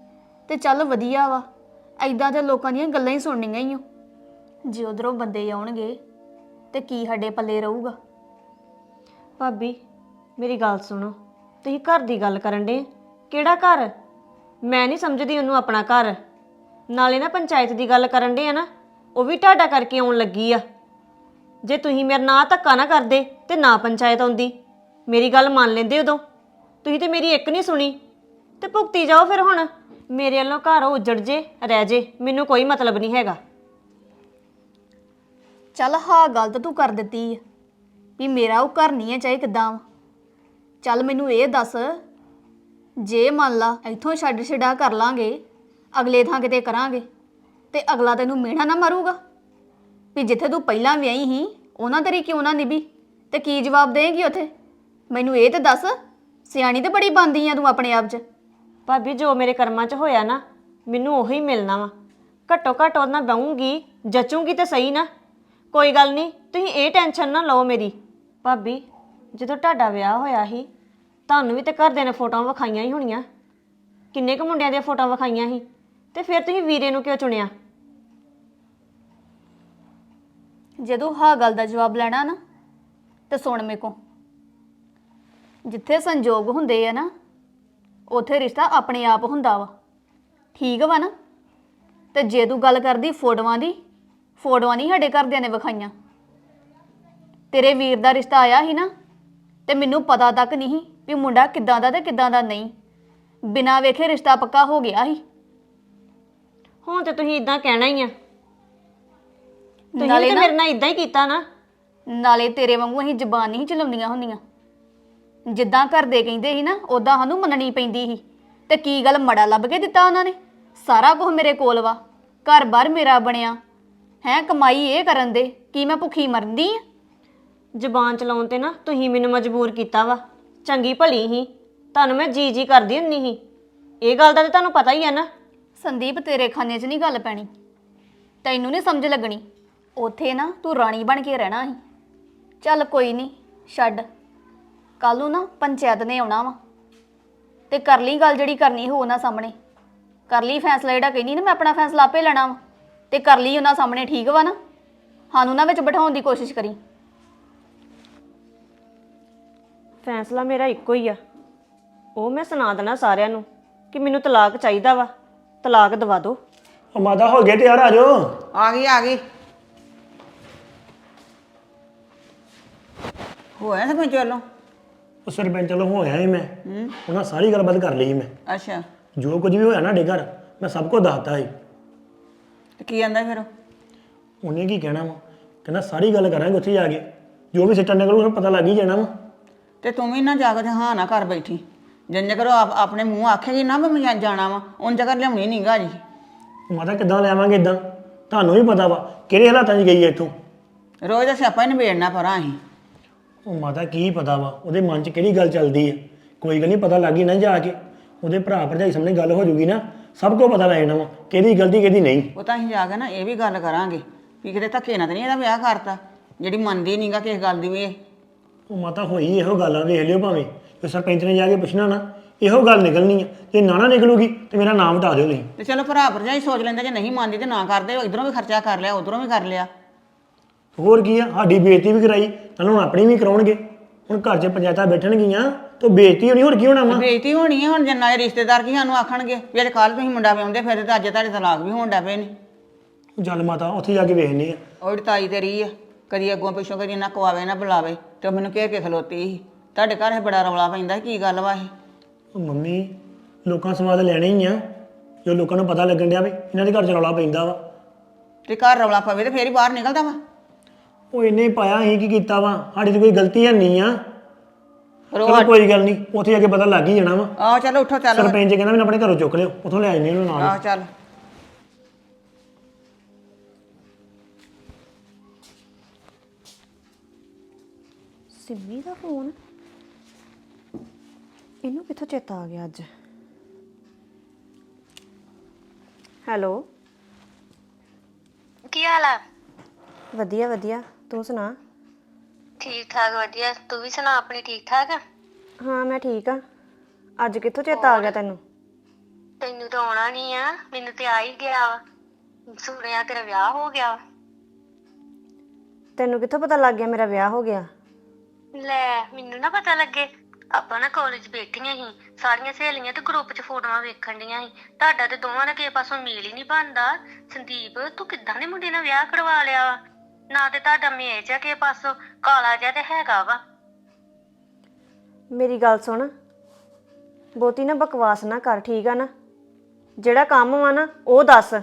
ਤੇ ਚੱਲ ਵਧੀਆ ਵਾ। ਐਦਾਂ ਤੇ ਲੋਕਾਂ ਦੀਆਂ ਗੱਲਾਂ ਹੀ ਸੁਣਨੀਆਂ ਹੀ ਓ ਜੇ ਉਧਰੋਂ ਬੰਦੇ ਆਉਣਗੇ ਤੇ ਕੀ ਸਾਡੇ ਪੱਲੇ ਰਹੂਗਾ? ਭਾਬੀ, ਮੇਰੀ ਗੱਲ ਸੁਣੋ। ਤੁਸੀਂ ਘਰ ਦੀ ਗੱਲ ਕਰਨ ਦੇ ਕਿਹੜਾ ਘਰ? ਮੈਂ ਨਹੀਂ ਸਮਝਦੀ ਉਹਨੂੰ ਆਪਣਾ ਘਰ। ਨਾਲੇ ਨਾ ਪੰਚਾਇਤ ਦੀ ਗੱਲ ਕਰਨ ਦੇ ਆ ਨਾ, ਉਹ ਵੀ ਤੁਹਾਡਾ ਕਰਕੇ ਆਉਣ ਲੱਗੀ ਆ। ਜੇ ਤੁਸੀਂ ਮੇਰੇ ਨਾਲ ਧੱਕਾ ਨਾ ਕਰਦੇ ਤੇ ਨਾ ਪੰਚਾਇਤ ਆਉਂਦੀ, ਮੇਰੀ ਗੱਲ ਮੰਨ ਲੈਂਦੇ ਉਦੋਂ। ਤੁਸੀਂ ਤੇ ਮੇਰੀ ਇੱਕ ਨਹੀਂ ਸੁਣੀ। ਤੇ ਭੁਗਤੀ ਜਾਓ ਫਿਰ ਹੁਣ। ਮੇਰੇ ਵੱਲੋਂ ਘਰ ਉਜੜ ਜੇ, ਰਹਿ ਜੇ, ਮੈਨੂੰ ਕੋਈ ਮਤਲਬ ਨਹੀਂ ਹੈਗਾ। ਚੱਲ ਹਾਂ, ਗੱਲ ਤਾਂ ਤੂੰ ਕਰ ਦਿੱਤੀ ਆ। ਵੀ ਮੇਰਾ ਉਹ ਘਰ ਨਹੀਂ ਹੈ, ਚਾਹੇ ਕਿਦਾਂ ਵਾ। ਚੱਲ ਮੈਨੂੰ ਇਹ ਦੱਸ, ਜੇ ਮੰਨ ਲਾ ਇੱਥੋਂ ਛੱਡ ਛਡਾ ਕਰ ਲਾਂਗੇ, ਅਗਲੇ ਥਾਂ ਕਿਤੇ ਕਰਾਂਗੇ, ਤੇ ਅਗਲਾ ਤੈਨੂੰ ਮਿਹਣਾ ਨਾ ਮਾਰੂਗਾ। ਵੀ ਜਿੱਥੇ ਤੂੰ ਪਹਿਲਾਂ ਵਿਆਹੀ ਸੀ, ਉਹਨਾਂ ਤੇਰੀ ਕਿਉਂ ਨਾ ਨਿਭੀ? ਤੇ ਕੀ ਜਵਾਬ ਦੇਂਗੀ ਉੱਥੇ? ਮੈਨੂੰ ਇਹ ਤੇ ਦੱਸ, ਸਿਆਣੀ ਤੇ ਬੜੀ ਬੰਦੀ ਆ ਤੂੰ ਆਪਣੇ ਆਪ 'ਚ। ਭਾਬੀ, ਜੋ ਮੇਰੇ ਕਰਮਾਂ 'ਚ ਹੋਇਆ ਨਾ, ਮੈਨੂੰ ਉਹੀ ਮਿਲਣਾ ਵਾ। ਘੱਟੋ ਘੱਟ ਉਹਨਾਂ ਬਹੂੰਗੀ ਜਚੂੰਗੀ ਤੇ ਸਹੀ ਨਾ। ਕੋਈ ਗੱਲ ਨਹੀਂ, ਤੁਸੀਂ ਇਹ ਟੈਨਸ਼ਨ ਨਾ ਲਓ ਮੇਰੀ। ਭਾਬੀ, ਜਦੋਂ ਤੁਹਾਡਾ ਵਿਆਹ ਹੋਇਆ ਸੀ, ਤੁਹਾਨੂੰ ਵੀ ਤੇ ਘਰਦਿਆਂ ਨੇ ਫੋਟੋਆਂ ਵਿਖਾਈਆਂ ਹੀ ਹੋਣੀਆਂ। ਕਿੰਨੇ ਕੁ ਮੁੰਡਿਆਂ ਦੀਆਂ ਫੋਟੋਆਂ ਵਿਖਾਈਆਂ ਸੀ? ਤੇ ਫਿਰ ਤੁਸੀਂ ਵੀਰੇ ਨੂੰ ਕਿਉਂ ਚੁਣਿਆ? ਜਦੋਂ ਹਾਂ ਗੱਲ ਦਾ ਜਵਾਬ ਲੈਣਾ ਨਾ, ਤੇ ਸੁਣ ਮੇ ਕੋ ਜਿੱਥੇ ਸੰਜੋਗ ਹੁੰਦੇ ਆ ਨਾ, ਉਥੇ ਰਿਸ਼ਤਾ ਆਪਣੇ ਆਪ ਹੁੰਦਾ ਵਾ। ਠੀਕ ਵਾ ਨਾ? ਤੇ ਜੇ ਤੂੰ ਗੱਲ ਕਰਦੀ ਫੋਟੋਆਂ ਦੀ, ਫੋਟੋਆਂ ਨਹੀਂ ਸਾਡੇ ਘਰਦਿਆਂ ਨੇ ਵਿਖਾਈਆਂ। ਤੇਰੇ ਵੀਰ ਦਾ ਰਿਸ਼ਤਾ ਆਇਆ ਸੀ ਨਾ ਤੇ ਮੈਨੂੰ ਪਤਾ ਤੱਕ ਨਹੀਂ ਵੀ ਮੁੰਡਾ ਕਿੱਦਾਂ ਦਾ ਤੇ ਕਿੱਦਾਂ ਦਾ ਨਹੀਂ। ਬਿਨਾਂ ਵੇਖੇ ਰਿਸ਼ਤਾ ਪੱਕਾ ਹੋ ਗਿਆ ਸੀ। ਹੁਣ ਤੇ ਤੁਸੀਂ ਇਦਾਂ ਕਹਿਣਾ ਹੀ ਆ। ਤੁਸੀਂ ਨਾਲੇ ਤੇ ਨਾ- ਮੇਰੇ ਨਾਲ ਇਦਾਂ ਹੀ ਕੀਤਾ ਨਾ। ਨਾਲੇ ਤੇਰੇ ਵਾਂਗੂ ਅਸੀਂ ਜ਼ਬਾਨ ਨਹੀਂ ਚਲਾਉਂਦੀਆਂ ਹੁੰਦੀਆਂ। ਜਿੱਦਾਂ ਘਰ ਦੇ ਕਹਿੰਦੇ ਸੀ ਨਾ ਉਦਾਂ ਸਾਨੂੰ ਮੰਨਣੀ ਪੈਂਦੀ ਸੀ। ਤੇ ਕੀ ਗੱਲ ਮੜਾ ਲੱਭ ਕੇ ਦਿੱਤਾ ਉਹਨਾਂ ਨੇ? ਸਾਰਾ ਕੁਝ ਮੇਰੇ ਕੋਲ ਵਾ। ਘਰ-ਬਾਰ ਮੇਰਾ ਬਣਿਆ। ਹੈ ਕਮਾਈ ਇਹ ਕਰਨ ਦੇ ਕੀ ਮੈਂ ਭੁੱਖੀ ਮਰਦੀ ਆ? ਜ਼ਬਾਨ ਚਲਾਉਣ ਤੇ ਨਾ ਤੁਸੀਂ ਮੈਨੂੰ ਮਜਬੂਰ ਕੀਤਾ ਵਾ। ਚੰਗੀ ਭਲੀ ਹੀ। ਤੁਹਾਨੂੰ ਮੈਂ ਜੀ ਜੀ ਕਰਦੀ ਹੁੰਨੀ ਸੀ ਇਹ ਗੱਲ ਦਾ ਤਾਂ ਤੁਹਾਨੂੰ ਪਤਾ ਹੀ ਆ ਨਾ। ਸੰਦੀਪ, ਤੇਰੇ ਖਾਨੇ 'ਚ ਨਹੀਂ ਗੱਲ ਪੈਣੀ। ਤੈਨੂੰ ਨਹੀਂ ਸਮਝ ਲੱਗਣੀ। ਉੱਥੇ ਨਾ ਤੂੰ ਰਾਣੀ ਬਣ ਕੇ ਰਹਿਣਾ ਸੀ। ਚੱਲ ਕੋਈ ਨਹੀਂ, ਛੱਡ। ਕੱਲ ਨੂੰ ਨਾ ਪੰਚਾਇਤ ਨੇ ਆਉਣਾ ਵਾ। ਤੇ ਕਰ ਲਈ ਗੱਲ ਜਿਹੜੀ ਕਰਨੀ ਹੋ ਉਹਨਾਂ ਸਾਹਮਣੇ। ਕਰ ਲਈ ਫੈਸਲਾ ਜਿਹੜਾ ਕਹਿੰਦੀ ਨਾ, ਮੈਂ ਆਪਣਾ ਫੈਸਲਾ ਆਪੇ ਲੈਣਾ ਵਾ। ਤੇ ਕਰ ਲਈ ਉਹਨਾਂ ਸਾਹਮਣੇ, ਠੀਕ ਵਾ ਨਾ। ਸਾਨੂੰ ਨਾ ਵਿੱਚ ਬਿਠਾਉਣ ਦੀ ਕੋਸ਼ਿਸ਼ ਕਰੀ। ਫੈਸਲਾ ਮੇਰਾ ਇੱਕੋ ਹੀ ਆ। ਉਹ ਮੈਂ ਸੁਣਾ ਦੇਣਾ ਸਾਰਿਆਂ ਨੂੰ ਕਿ ਮੈਨੂੰ ਤਲਾਕ ਚਾਹੀਦਾ ਵਾ। ਤਲਾਕ ਦਵਾ ਦਿਓ। ਉਹ ਮਾਤਾ ਹੋ ਗਏ ਤਿਆਰ? ਆ ਜਾਓ। ਆ ਗਈ ਆ ਗਈ। ਹੋਇਆ ਸਰਪੰਚ ਵੱਲੋਂ ਉਹ ਸਰਪੰਚ ਵੱਲੋਂ ਹੋਇਆ ਹੀ ਮੈਂ। ਉਹਨਾਂ ਸਾਰੀ ਗੱਲਬਾਤ ਕਰ ਲਈ ਮੈਂ। ਅੱਛਾ। ਜੋ ਕੁਝ ਵੀ ਹੋਇਆ ਨਾ ਸਾਡੇ ਘਰ ਮੈਂ ਸਭ ਕੁਝ ਦੱਸਤਾ ਸੀ। ਤੇ ਕੀ ਆਂਦਾ ਫਿਰ ਉਹ? ਉਹਨੇ ਕੀ ਕਹਿਣਾ ਵਾ? ਕਹਿੰਦਾ ਸਾਰੀ ਗੱਲ ਕਰਾਂਗੇ ਉੱਥੇ ਜਾ ਕੇ। ਜੋ ਵੀ ਸਿੱਟਣ ਨਿਕਲੂ ਉਹਨੂੰ ਪਤਾ ਲੱਗ ਹੀ ਜਾਣਾ ਵਾ। ਤੇ ਤੂੰ ਵੀ ਨਾ ਜਾ ਕੇ ਹਾਂ ਨਾ ਕਰ ਬੈਠੀ ਜਿੰਨ ਜਕਰ ਆਪ- ਆਪਣੇ ਮੂੰਹ ਆਖੇਗੀ ਨਾ ਵੀ ਮੈਂ ਜਾਣਾ ਵਾ ਉਨ ਜਗਰ ਲਿਆਉਣੀ ਨਹੀਂਗਾ ਜੀ। ਮਾਤਾ ਕਿੱਦਾਂ ਲਿਆਵਾਂਗੇ ਇਦਾਂ ਤੁਹਾਨੂੰ ਵੀ ਪਤਾ ਵਾ ਕਿਹੜੇ ਹਾਲਾਤਾਂ 'ਚ ਗਈ ਹੈ ਇੱਥੋਂ? ਰੋਜ਼ ਦਾ ਸਿਆਪਾ ਹੀ ਨਿਬੇੜਨਾ ਪਰਾਂ ਅਸੀਂ। ਉਹ ਮਾਤਾ ਕੀ ਪਤਾ ਵਾ ਉਹਦੇ ਮਨ 'ਚ ਕਿਹੜੀ ਗੱਲ ਚੱਲਦੀ ਹੈ ਕੋਈ ਗੱਲ ਨਹੀਂ ਪਤਾ ਲੱਗ ਨਾ ਜਾ ਕੇ। ਉਹਦੇ ਭਰਾ ਭਰਜਾਈ ਸਾਹਮਣੇ ਗੱਲ ਹੋ ਜੂਗੀ ਨਾ ਸਭ ਕੋ ਪਤਾ ਲੱਗ ਜਾਣਾ ਵਾ ਕਿਹਦੀ ਗਲਤੀ ਕਿਹਦੀ ਨਹੀਂ। ਉਹ ਤਾਂ ਅਸੀਂ ਜਾ ਕੇ ਨਾ ਇਹ ਵੀ ਗੱਲ ਕਰਾਂਗੇ ਵੀ ਕਿਤੇ ਧੱਕੇ ਨਾਲ ਤਾਂ ਨਹੀਂ ਇਹਦਾ ਵਿਆਹ ਕਰਤਾ? ਜਿਹੜੀ ਮੰਨਦੀ ਨਹੀਂਗਾ ਕਿਸ ਗੱਲ ਦੀ ਵੀ ਇਹ। ਉਹ ਮਾਤਾ ਹੋਈ ਇਹੋ ਗੱਲ ਆ ਵੇਖ ਲਿਓ ਭਾਵੇਂ। ਜੇ ਸਰਪੰਚ ਨੇ ਜਾ ਕੇ ਪੁੱਛਣਾ ਨਾ ਇਹੋ ਗੱਲ ਨਿਕਲਣੀ ਆ। ਜੇ ਨਾ ਨਾ ਨਿਕਲੂਗੀ ਤੇ ਮੇਰਾ ਨਾਮ ਹਟਾ ਦਿਓ ਤੁਸੀਂ। ਤੇ ਚਲੋ ਭਰਾ ਭਰਜਾਈ ਸੋਚ ਲੈਂਦੇ ਜੇ ਨਹੀਂ ਮੰਨਦੀ ਤੇ ਨਾ ਕਰਦੇ ਇਧਰੋਂ ਵੀ ਖਰਚਾ ਕਰ ਲਿਆ ਉਧਰੋਂ ਵੀ ਕਰ ਲਿਆ। ਹੋਰ ਕੀ ਆ ਸਾਡੀ ਬੇਇੱਜ਼ਤੀ ਵੀ ਕਰਾਈ ਤਾਂ ਹੁਣ ਆਪਣੀ ਵੀ ਕਰਾਉਣਗੇ। ਹੁਣ ਘਰ 'ਚ ਪੰਚਾਇਤਾਂ ਬੈਠਣਗੀਆਂ ਤਾਂ ਬੇਇੱਜ਼ਤੀ ਹੋਣੀ ਹੋਰ ਕੀ ਹੋਣਾ ਵਾ? ਬੇਇੱਜ਼ਤੀ ਹੋਣੀ ਹੈ ਹੁਣ ਜੰਨਾ ਇਹ ਰਿਸ਼ਤੇਦਾਰ ਕੀ ਸਾਨੂੰ ਆਖਣਗੇ ਵੀ ਅੱਜ ਕੱਲ ਤੁਸੀਂ ਮੁੰਡਾ ਵਿਆਉਂਦੇ ਫਿਰ ਤੇ ਅੱਜ ਤੁਹਾਡੇ ਤਲਾਕ ਵੀ ਹੋਣ ਡਾ ਪਏ ਨੇ। ਜਲ ਮਾਤਾ ਉੱਥੇ ਜਾ ਕੇ ਵੇਖਨੇ ਆ। ਉਹ ਤਾਈ ਤੇਰੀ ਆ। ਕਦੀ ਅੱਗੋਂ ਪਿੱਛੋਂ ਕਦੀ ਨਾ ਕਵਾਵੇ ਨਾ ਬੁਲਾਵੇ ਤੇ ਉਹ ਮੈਨੂੰ ਘੇਰ ਕੇ ਖਲੋਤੀ ਸੀ। ਤੁਹਾਡੇ ਘਰ ਇਹ ਬੜਾ ਰੌਲਾ ਪੈਂਦਾ ਕੀ ਗੱਲ ਵਾ ਇਹ? ਉਹ ਮੰਮੀ ਲੋਕਾਂ ਸਵਾਦ ਲੈਣੇ ਹੀ ਆ। ਜੋ ਲੋਕਾਂ ਨੂੰ ਪਤਾ ਲੱਗਣ ਡਿਆ ਵੀ ਇਹਨਾਂ ਦੇ ਘਰ 'ਚ ਰੌਲਾ ਪੈਂਦਾ ਵਾ। ਤੇ ਘਰ ਰੌਲਾ ਪਵੇ ਤੇ ਫੇਰ ਹੀ ਬਾਹਰ ਨਿਕਲਦਾ ਵਾ? ਉਹ ਇਹਨੇ ਪਾਇਆ ਅਸੀਂ ਕੀ ਕੀਤਾ ਵਾ ਸਾਡੀ ਤੇ ਕੋਈ ਗਲਤੀ ਹੈ ਨਹੀਂ ਆ। ਰੋ ਚਲੋ ਕੋਈ ਗੱਲ ਨਹੀਂ ਉੱਥੇ ਜਾ ਕੇ ਪਤਾ ਲੱਗ ਹੀ ਜਾਣਾ ਵਾ। ਆਹ ਚਲੋ ਉੱਠੋ ਚੱਲ। ਸਰਪੰਚ ਕਹਿੰਦਾ ਮੈਨੂੰ ਆਪਣੇ ਘਰੋਂ ਚੁੱਕ ਲਿਓ ਉੱਥੋਂ ਲੈ ਆਈਨੇ ਇਹਨੂੰ ਨਾਲ। ਆਹ ਚੱਲ। ਸਿੰਮੀ ਦਾ ਫੋਨ ਇਹਨੂੰ ਕਿੱਥੋਂ ਚੇਤਾ ਆ ਗਿਆ ਅੱਜ? ਹੈਲੋ? ਕੀ ਹਾਲ ਆ? ਵਧੀਆ ਵਧੀਆ। ਤੂੰ ਸੁਣਾ? ਠੀਕ ਠਾਕ ਵਧੀਆ। ਤੂੰ ਵੀ ਸੁਣਾ ਆਪਣੀ ਠੀਕ ਠਾਕ ਆ? ਹਾਂ ਮੈਂ ਠੀਕ ਆ। ਅੱਜ ਕਿੱਥੋਂ ਚੇਤਾ ਆ ਗਿਆ ਤੈਨੂੰ? ਤੈਨੂੰ ਤਾਂ ਆਉਣਾ ਨਹੀਂ ਆ। ਮੈਨੂੰ ਤੇ ਆ ਹੀ ਗਿਆ ਵਾ। ਸੁਣਿਆ ਤੇਰਾ ਵਿਆਹ ਹੋ ਗਿਆ ਵਾ। ਤੈਨੂੰ ਕਿੱਥੋਂ ਪਤਾ ਲੱਗ ਗਿਆ ਮੇਰਾ ਵਿਆਹ ਹੋ ਗਿਆ? ਲੈ ਮੈਨੂੰ ਨਾ ਪਤਾ ਲੱਗੇ। ਆਪਾਂ ਨਾ ਕਾਲਜ ਬੈਠੀਆਂ ਸੀ ਸਾਰੀਆਂ ਸਹੇਲੀਆਂ ਤੇ ਗਰੁੱਪ 'ਚ ਫੋਟੋਆਂ ਵੇਖਣ ਡੀਆਂ ਸੀ। ਤੁਹਾਡਾ ਤੇ ਦੋਵਾਂ ਦਾ ਕਿਸੇ ਪਾਸੋਂ ਮੇਲ ਹੀ ਨਹੀਂ ਬਣਦਾ। ਸੰਦੀਪ ਤੂੰ ਕਿੱਦਾਂ ਦੇ ਮੁੰਡੇ ਨਾਲ ਵਿਆਹ ਕਰਵਾ ਲਿਆ ਵਾ? ਨਾ ਤੇ ਤੁਹਾਡਾ ਮੇਜ ਆ ਕਿਸੇ ਪਾਸੋਂ ਕਾਲਾ ਜਿਹਾ ਤੇ ਹੈਗਾ ਵਾ। ਮੇਰੀ ਗੱਲ ਸੁਣ। ਬਹੁਤੀ ਨਾ ਬਕਵਾਸ ਨਾ ਕਰ ਠੀਕ ਆ ਨਾ? ਜਿਹੜਾ ਕੰਮ ਵਾ ਨਾ ਉਹ ਦੱਸ।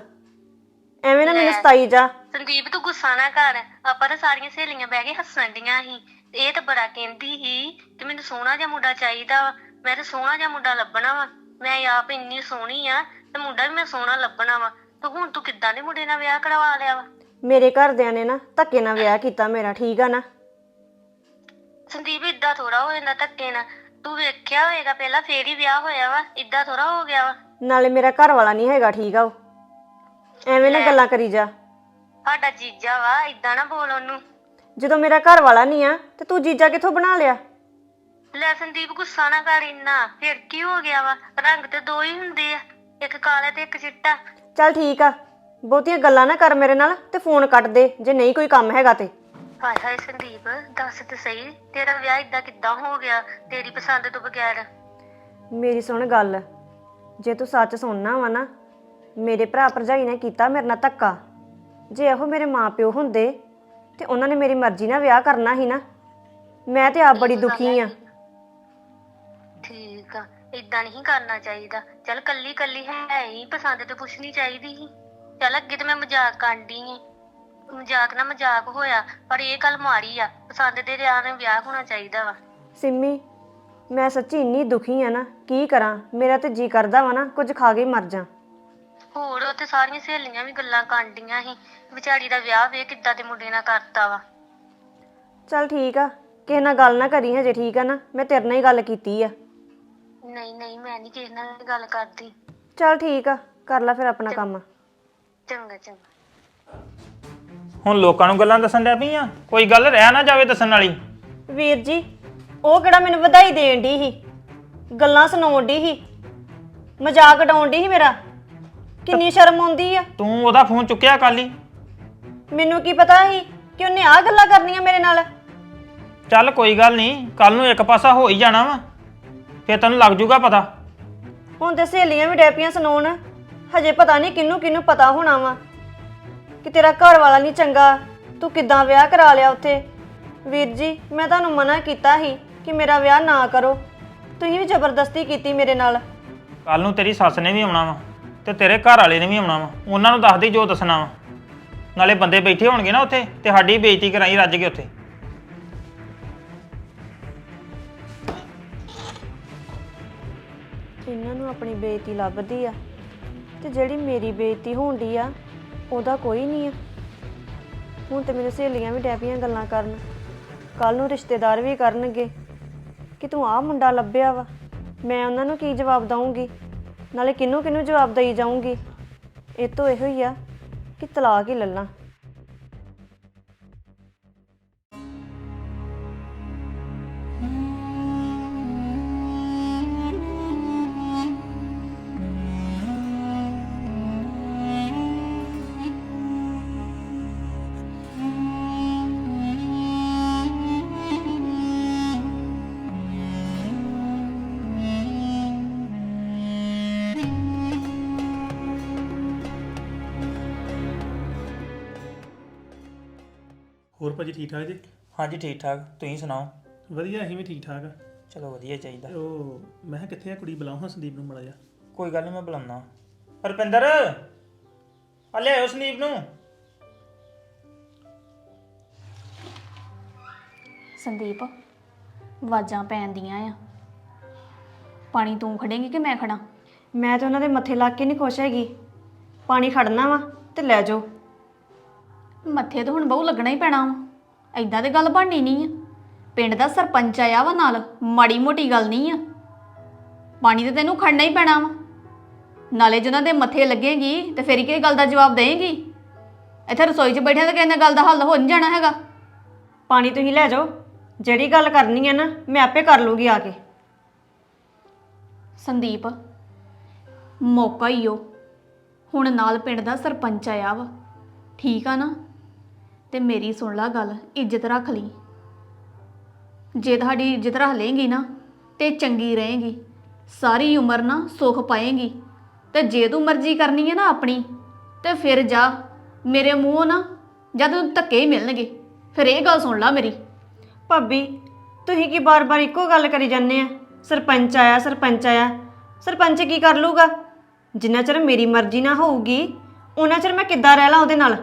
ਐਵੇਂ ਨਾ ਮੈਨੂੰ ਸਤਾਈ ਜਾ। ਸੰਦੀਪ ਤੂੰ ਗੁੱਸਾ ਨਾ ਕਰ। ਆਪਾਂ ਤਾਂ ਸਾਰੀਆਂ ਸਹੇਲੀਆਂ ਬਹਿ ਕੇ ਹੱਸਣ ਡੀਆਂ ਸੀ। ਇਹ ਤਾਂ ਬੜਾ ਕਹਿੰਦੀ ਸੀ ਕਿ ਮੈਨੂੰ ਸੋਹਣਾ ਜਿਹਾ ਮੁੰਡਾ ਚਾਹੀਦਾ ਵਾ। ਮੈਂ ਤਾਂ ਸੋਹਣਾ ਜਿਹਾ ਮੁੰਡਾ ਲੱਭਣਾ ਵਾ। ਮੈਂ ਆਪ ਇੰਨੀ ਸੋਹਣੀ ਆ ਤੇ ਮੁੰਡਾ ਵੀ ਮੈਂ ਸੋਹਣਾ ਲੱਭਣਾ ਵਾ। ਤੇ ਹੁਣ ਤੂੰ ਕਿੱਦਾਂ ਦੇ ਮੁੰਡੇ ਨਾਲ ਵਿਆਹ ਕਰਵਾ ਲਿਆ ਵਾ? ਮੇਰੇ ਘਰਦਿਆਂ ਨੇ ਨਾ ਧੱਕੇ ਨਾਲ ਵਿਆਹ ਕੀਤਾ ਮੇਰਾ ਠੀਕ ਆ ਨਾ? ਸੰਦੀਪ ਇਦਾਂ ਥੋੜਾ ਹੋ ਜਾਂਦਾ ਧੱਕੇ ਨਾਲ। ਤੂੰ ਵੇਖਿਆ ਹੋਏਗਾ ਪਹਿਲਾਂ ਫੇਰ ਹੀ ਵਿਆਹ ਹੋਇਆ ਵਾ। ਇਦਾਂ ਥੋੜਾ ਹੋ ਗਿਆ ਵਾ। ਨਾਲੇ ਮੇਰਾ ਘਰ ਵਾਲਾ ਨਹੀਂ ਹੈਗਾ ਠੀਕ ਆ ਉਹ। ਐਵੇਂ ਨਾ ਗੱਲਾਂ ਕਰੀ ਜਾ। ਸਾਡਾ ਜੀਜਾ ਵਾ ਇਦਾਂ ਨਾ ਬੋਲ ਉਹਨੂੰ। ਜਦੋਂ ਮੇਰਾ ਘਰ ਵਾਲਾ ਨਹੀਂ ਆ ਤੇ ਤੂੰ ਜੀਜਾ ਕਿੱਥੋਂ ਬਣਾ ਲਿਆ? ਲੈ ਸੰਦੀਪ ਗੁੱਸਾ ਨਾ ਕਰ ਇੰਨਾ। ਫਿਰ ਕੀ ਹੋ ਗਿਆ ਵਾ? ਰੰਗ ਤੇ ਦੋ ਹੀ ਹੁੰਦੇ ਆ। ਇੱਕ ਕਾਲਾ ਤੇ ਇੱਕ ਚਿੱਟਾ। ਚੱਲ ਠੀਕ ਆ। ਬਹੁਤੀਆਂ ਗੱਲਾਂ ਨਾ ਕਰ ਮੇਰੇ ਨਾਲ ਤੇ ਫੋਨ ਕੱਟ ਦੇ ਜੇ ਨਹੀਂ ਕੋਈ ਕੰਮ ਹੈਗਾ ਤੇ। ਹਾਏ ਹਾਏ ਸੰਦੀਪ ਦੱਸ ਤੇ ਸਹੀ ਤੇਰਾ ਵਿਆਹ ਇਦਾਂ ਕਿੱਦਾਂ ਹੋ ਗਿਆ? ਤੇਰੀ ਪਸੰਦ ਤੋਂ ਬਗੈਰ। ਮੇਰੀ ਸੁਣ ਗੱਲ। ਜੇ ਤੂੰ ਸੱਚ ਸੁਣਨਾ ਵਾ ਨਾ ਮੇਰੇ ਭਰਾ ਭਰਜਾਈ ਨੇ ਕੀਤਾ ਮੇਰੇ ਨਾਲ ਧੱਕਾ। ਜੇ ਇਹੋ ਮੇਰੇ ਮਾਪਿਓ ਹੁੰਦੇ ਤੇ ਉਹਨਾਂ ਨੇ ਮੇਰੀ ਮਰਜ਼ੀ ਨਾਲ ਵਿਆਹ ਕਰਨਾ ਸੀ ਨਾ। ਮੈਂ ਤੇ ਆਪ ਬੜੀ ਦੁਖੀ ਆ। ਠੀਕ ਆ ਇਦਾਂ ਨਹੀਂ ਕਰਨਾ ਚਾਹੀਦਾ। ਚੱਲ ਕੱਲੀ ਕੱਲੀ ਹੈ ਹੀ ਪਸੰਦ ਤੇ ਪੁੱਛਣੀ ਚਾਹੀਦੀ ਸੀ। ਚੱਲ ਅੱਗੇ ਤੇ ਮੈਂ ਮਜ਼ਾਕ ਕਰਦੀ ਆਂ। ਮਜ਼ਾਕ ਨਾ ਮਜ਼ਾਕ ਹੋਇਆ ਪਰ ਇਹ ਗੱਲ ਮਾੜੀ ਆ। ਪਸੰਦ ਦੇ ਰਿਆਂ ਨਾਲ ਵਿਆਹ ਹੋਣਾ ਚਾਹੀਦਾ ਵਾ। ਸਿੰਮੀ ਮੈਂ ਸੱਚੀ ਇੰਨੀ ਦੁਖੀ ਆ ਨਾ ਕੀ ਕਰਾਂ? ਮੇਰਾ ਤੇ ਜੀ ਕਰਦਾ ਵਾ ਨਾ ਕੁਝ ਖਾ ਕੇ ਹੀ ਮਰ ਜਾ। ਹੋਰ ਉੱਥੇ ਸਾਰੀਆਂ ਸਹੇਲੀਆਂ ਵੀ ਗੱਲਾਂ ਕਰਦੀਆਂ ਸੀ ਵਿਚਾਰੀ ਦਾ ਵਿਆਹ ਵੇ ਕਿੱਦਾਂ ਦੇ ਮੁੰਡੇ ਨਾਲ ਕਰਤਾ ਵਾ। ਚੱਲ ਠੀਕ ਆ ਕਿਸੇ ਨਾਲ ਗੱਲ ਨਾ ਕਰੀ ਹਜੇ ਠੀਕ ਆ ਨਾ? ਮੈਂ ਤੇਰੇ ਨਾਲ ਹੀ ਗੱਲ ਕੀਤੀ ਆ। ਨਹੀਂ ਨਹੀਂ ਮੈਂ ਨਹੀਂ ਕਿਸੇ ਨਾਲ ਗੱਲ ਕਰਦੀ। ਚੱਲ ਠੀਕ ਆ ਕਰ ਲੈ ਫਿਰ ਆਪਣਾ ਕੰਮ। ਚੰਗਾ ਚੰਗਾ। ਹੁਣ ਲੋਕਾਂ ਨੂੰ ਗੱਲਾਂ ਦੱਸਣ ਡਿਆ ਪਈਆਂ? ਕੋਈ ਗੱਲ ਰਹਿ ਨਾ ਜਾਵੇ ਦੱਸਣ ਵਾਲੀ। ਵੀਰ ਜੀ ਉਹ ਕਿਹੜਾ ਮੈਨੂੰ ਵਧਾਈ ਦੇਣ ਦੀ ਸੀ? ਗੱਲਾਂ ਸੁਣਾਉਣ ਦੀ ਸੀ? ਮਜ਼ਾਕ ਉਡਾਉਣ ਦੀ ਸੀ ਮੇਰਾ? ਕਿੰਨੀ ਸ਼ਰਮ ਆਉਂਦੀ ਆ? ਤੂੰ ਉਹਦਾ ਫੋਨ ਚੁੱਕਿਆ ਕੱਲ ਮੈਨੂੰ ਕੀ ਪਤਾ ਸੀ ਕਿ ਉਹਨੇ ਆ ਗੱਲਾਂ ਕਰਨੀਆਂ ਮੇਰੇ ਨਾਲ? ਚੱਲ ਕੋਈ ਗੱਲ ਨਹੀਂ ਕੱਲ ਨੂੰ ਇੱਕ ਪਾਸਾ ਹੋ ਹੀ ਜਾਣਾ ਵਾ ਫੇਰ ਤੈਨੂੰ ਲੱਗ ਜੂਗਾ ਪਤਾ। ਹੁਣ ਤੇ ਸਹੇਲੀਆਂ ਵੀ ਡੈਪੀਆਂ ਸੁਣਾਉਣ ਹਜੇ ਪਤਾ ਨਹੀਂ ਕਿੰਨੂੰ ਕਿੰਨੂੰ ਪਤਾ ਹੋਣਾ ਵਾ ਕਿ ਤੇਰਾ ਘਰ ਵਾਲਾ ਨਹੀਂ ਚੰਗਾ ਤੂੰ ਕਿੱਦਾਂ ਵਿਆਹ ਕਰਾ ਲਿਆ ਉੱਥੇ? ਵੀਰ ਜੀ ਮੈਂ ਤੁਹਾਨੂੰ ਮਨਾ ਕੀਤਾ ਸੀ ਕਿ ਮੇਰਾ ਵਿਆਹ ਨਾ ਕਰੋ। ਤੁਸੀਂ ਵੀ ਜ਼ਬਰਦਸਤੀ ਕੀਤੀ ਮੇਰੇ ਨਾਲ। ਕੱਲ ਨੂੰ ਤੇਰੀ ਸੱਸ ਨੇ ਵੀ ਆਉਣਾ ਵਾ। ਤੇ ਤੇਰੇ ਘਰ ਵਾਲੇ ਨੇ ਵੀ ਆਉਣਾ ਵਾ। ਉਹਨਾਂ ਨੂੰ ਦੱਸ ਦੇ ਜੋ ਦੱਸਣਾ ਵਾ। ਨਾਲੇ ਬੰਦੇ ਬੈਠੇ ਹੋਣਗੇ ਨਾ ਉੱਥੇ ਤੇ ਸਾਡੀ ਬੇਇੱਜ਼ਤੀ ਕਰਾਈ ਰੱਜ ਕੇ ਉੱਥੇ। ਇਹਨਾਂ ਨੂੰ ਆਪਣੀ ਬੇਇੱਜ਼ਤੀ ਲੱਭਦੀ ਆ ਤੇ ਜਿਹੜੀ ਮੇਰੀ ਬੇਇੱਜ਼ਤੀ ਹੋਣਦੀ ਆ, ਉਹਦਾ ਕੋਈ ਨਹੀਂ ਆ। ਹੁਣ ਤੇ ਮੇਰੇ ਸਹੇਲੀਆਂ ਵੀ ਡੈਪੀਆਂ ਗੱਲਾਂ ਕਰਨ। ਕੱਲ ਨੂੰ ਰਿਸ਼ਤੇਦਾਰ ਵੀ ਕਰਨਗੇ। ਕਿ ਤੂੰ ਆਹ ਮੁੰਡਾ ਲੱਭਿਆ ਵਾ। ਮੈਂ ਉਹਨਾਂ ਨੂੰ ਕੀ ਜਵਾਬ ਦਵਾਂਗੀ ਨਾਲੇ ਕਿਹਨੂੰ ਕਿਹਨੂੰ ਜਵਾਬ ਦੇਈ ਜਾਊਂਗੀ? ਇਹ ਤੋਂ ਇਹੋ ਹੀ ਆ ਕਿ ਤਲਾਕ ਹੀ ਲੱਲਾਂ ਭਾਜੀ ਠੀਕ ਠਾਕ ਜੀ? ਹਾਂਜੀ ਠੀਕ ਠਾਕ। ਤੁਸੀਂ ਸੁਣਾਓ? ਵਧੀਆ ਅਸੀਂ ਵੀ ਠੀਕ ਠਾਕ ਆ। ਚਲੋ ਵਧੀਆ ਚਾਹੀਦਾ। ਤੇ ਉਹ ਮੈਂ ਕਿਹਾ ਕਿੱਥੇ ਆ ਕੁੜੀ? ਬੁਲਾਉਂ ਹਾਂ ਸੰਦੀਪ ਨੂੰ ਮੜਾ ਜਾ ਕੋਈ ਗੱਲ ਨਹੀਂ ਮੈਂ ਬੁਲਾਉਣਾ ਰੁਪਿੰਦਰ ਆ ਲਿਆਓ ਸੰਦੀਪ ਨੂੰ। ਸੰਦੀਪ ਵਾਜਾਂ ਪੈਂਦੀਆਂ ਆ। ਪਾਣੀ ਤੂੰ ਖੜੇਂਗੀ ਕਿ ਮੈਂ ਖੜਾਂ? ਮੈਂ ਤੇ ਉਹਨਾਂ ਦੇ ਮੱਥੇ ਲੱਗ ਕੇ ਨਹੀਂ ਖੁਸ਼ ਹੈਗੀ। ਪਾਣੀ ਖੜਨਾ ਵਾ ਤੇ ਲੈ ਜਾਓ। ਮੱਥੇ ਤਾਂ ਹੁਣ ਬਹੁ ਲੱਗਣਾ ਹੀ ਪੈਣਾ ਵਾ। ਐਦਾਂ ਤੇ ਗੱਲ ਬਣਨੀ ਨਹੀਂ ਆ। ਪਿੰਡ ਦਾ ਸਰਪੰਚ ਆਇਆ ਵਾ ਨਾਲ ਮਾੜੀ ਮੋਟੀ ਗੱਲ ਨਹੀਂ ਆ। ਪਾਣੀ ਤੇ ਤੈਨੂੰ ਖੜਨਾ ਹੀ ਪੈਣਾ ਵਾ। ਨਾਲੇ ਜਿਹਨਾਂ ਦੇ ਮੱਥੇ ਲੱਗੇਗੀ ਤੇ ਫੇਰ ਕੀ ਗੱਲ ਦਾ ਜਵਾਬ ਦੇਂਗੀ ਇੱਥੇ ਰਸੋਈ 'ਚ ਬੈਠਿਆ ਤਾਂ ਕਹਿੰਦਾ ਗੱਲ ਦਾ ਹੱਲ ਹੋ ਨਹੀਂ ਜਾਣਾ ਹੈਗਾ। ਪਾਣੀ ਤੁਸੀਂ ਲੈ ਜਾਓ। ਜਿਹੜੀ ਗੱਲ ਕਰਨੀ ਹੈ ਨਾ ਮੈਂ ਆਪੇ ਕਰ ਲੂੰਗੀ ਆ ਕੇ। ਸੰਦੀਪ ਮੌਕਾ ਹੀ ਓ ਹੁਣ ਨਾਲ ਪਿੰਡ ਦਾ ਸਰਪੰਚ ਆਇਆ ਵਾ। ਠੀਕ ਆ ਨਾ? ਤੇ ਮੇਰੀ ਸੁਣ ਲਾ ਗੱਲ, ਇੱਜ਼ਤ ਰੱਖ ਲਈ। ਜੇ ਤੁਹਾਡੀ ਇੱਜ਼ਤ ਰੱਖ ਲੇਂਗੀ ਨਾ, ਤੇ ਚੰਗੀ ਰਹੇਗੀ। ਸਾਰੀ ਉਮਰ ਨਾ ਸੁੱਖ ਪਾਏਗੀ। ਤੇ ਜੇ ਤੂੰ ਮਰਜ਼ੀ ਕਰਨੀ ਹੈ ਨਾ ਆਪਣੀ, ਤੇ ਫਿਰ ਜਾ। ਮੇਰੇ ਮੂੰਹੋਂ ਨਾ ਜਦ ਤੈਨੂੰ ਧੱਕੇ ਹੀ ਮਿਲਣਗੇ। ਫਿਰ ਇਹ ਗੱਲ ਸੁਣ ਲਾ ਮੇਰੀ। ਭਾਬੀ, ਤੁਸੀਂ ਕੀ ਬਾਰ-ਬਾਰ ਇੱਕੋ ਗੱਲ ਕਰੀ ਜਾਂਦੇ ਆ? ਸਰਪੰਚ ਆਇਆ ਸਰਪੰਚ ਆਇਆ। ਸਰਪੰਚ ਕੀ ਕਰ ਲੂਗਾ ਜਿੰਨਾ ਚਿਰ ਮੇਰੀ ਮਰਜ਼ੀ ਨਾ ਹੋਊਗੀ ਉਹਨਾਂ ਚਿਰ ਮੈਂ ਕਿੱਦਾਂ ਰਹਿ ਲਾਂ ਉਹਦੇ ਨਾਲ?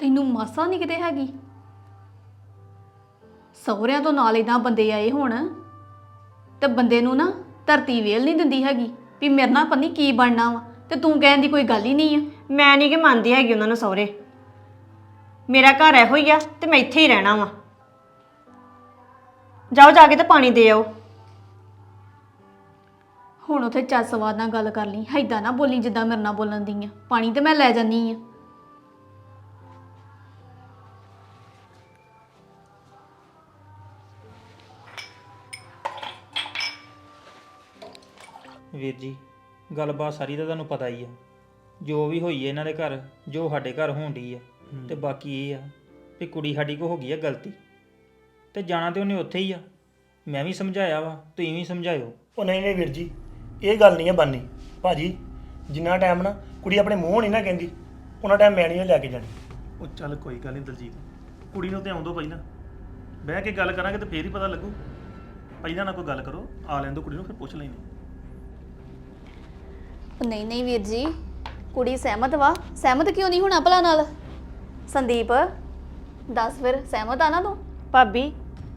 ਤੈਨੂੰ ਮਾਸਾ ਨਹੀਂ ਕਿਤੇ ਹੈਗੀ? ਸਹੁਰਿਆਂ ਤੋਂ ਨਾਲ ਇਦਾਂ ਬੰਦੇ ਆਏ ਹੁਣ ਤੇ ਬੰਦੇ ਨੂੰ ਨਾ ਧਰਤੀ ਵੇਲ ਨਹੀਂ ਦਿੰਦੀ ਹੈਗੀ ਵੀ ਮੇਰੇ ਨਾਲ ਪਤਾ ਨੀ ਕੀ ਬਣਨਾ ਵਾ ਤੇ ਤੂੰ ਕਹਿਣ ਦੀ ਕੋਈ ਗੱਲ ਹੀ ਨਹੀਂ ਆ। ਮੈਂ ਨਹੀਂ ਕਿ ਮੰਨਦੀ ਹੈਗੀ ਉਹਨਾਂ ਨੂੰ ਸਹੁਰੇ। ਮੇਰਾ ਘਰ ਇਹੋ ਹੀ ਆ ਤੇ ਮੈਂ ਇੱਥੇ ਹੀ ਰਹਿਣਾ ਵਾ। ਜਾਓ ਜਾ ਕੇ ਤੇ ਪਾਣੀ ਦੇ ਆਓ। ਹੁਣ ਉਥੇ ਚੱਜ ਸਵਾਦ ਨਾਲ ਗੱਲ ਕਰ ਲਈ ਹੈਦਾਂ ਨਾ ਬੋਲੀ ਜਿੱਦਾਂ ਮੇਰੇ ਨਾਲ ਬੋਲਣ ਦੀ ਆ। ਪਾਣੀ ਤੇ ਮੈਂ ਲੈ ਜਾਨੀ ਆ। ਵੀਰ ਜੀ ਗੱਲਬਾਤ ਸਾਰੀ ਤਾਂ ਤੁਹਾਨੂੰ ਪਤਾ ਹੀ ਆ। ਜੋ ਵੀ ਹੋਈ ਹੈ ਇਹਨਾਂ ਦੇ ਘਰ ਜੋ ਸਾਡੇ ਘਰ ਹੋਣ ਡਈ ਆ ਤੇ ਬਾਕੀ ਇਹ ਆ ਵੀ ਕੁੜੀ ਸਾਡੀ ਕੋ ਹੋ ਗਈ ਆ ਗਲਤੀ। ਤੇ ਜਾਣਾ ਤੇ ਉਹਨੇ ਉੱਥੇ ਹੀ ਆ। ਮੈਂ ਵੀ ਸਮਝਾਇਆ ਵਾ ਤੁਸੀਂ ਵੀ ਸਮਝਾਇਓ। ਉਹ ਨਹੀਂ ਨਹੀਂ ਵੀਰ ਜੀ ਇਹ ਗੱਲ ਨਹੀਂ ਹੈ ਬਾਨੀ। ਭਾਜੀ ਜਿੰਨਾ ਟਾਈਮ ਨਾ ਕੁੜੀ ਆਪਣੇ ਮੂੰਹ ਨਹੀਂ ਨਾ ਕਹਿੰਦੀ ਉਹਨਾਂ ਟਾਈਮ ਮੈਂ ਨਹੀਂ ਲੈ ਕੇ ਜਾਣੀ। ਉਹ ਚੱਲ ਕੋਈ ਗੱਲ ਨਹੀਂ ਦਲਜੀਤ ਕੁੜੀ ਨੂੰ ਤੇ ਆਉਂਦੋ ਪਹਿਲਾਂ। ਬਹਿ ਕੇ ਗੱਲ ਕਰਾਂਗੇ ਤੇ ਫੇਰ ਹੀ ਪਤਾ ਲੱਗੂ। ਪਹਿਲਾਂ ਨਾ ਕੋਈ ਗੱਲ ਕਰੋ ਆ ਲੈਣ ਦੋ ਕੁੜੀ ਨੂੰ ਫਿਰ ਪੁੱਛ ਲੈਂਦੇ ਨਹੀਂ ਨਹੀਂ ਵੀਰ ਜੀ। ਕੁੜੀ ਸਹਿਮਤ ਵਾ। ਸਹਿਮਤ ਕਿਉਂ ਨਹੀਂ ਹੋਣਾ ਭਲਾ ਨਾਲ? ਸੰਦੀਪ, ਦੱਸ ਫਿਰ, ਸਹਿਮਤ ਆ ਨਾ ਤੂੰ? ਭਾਬੀ,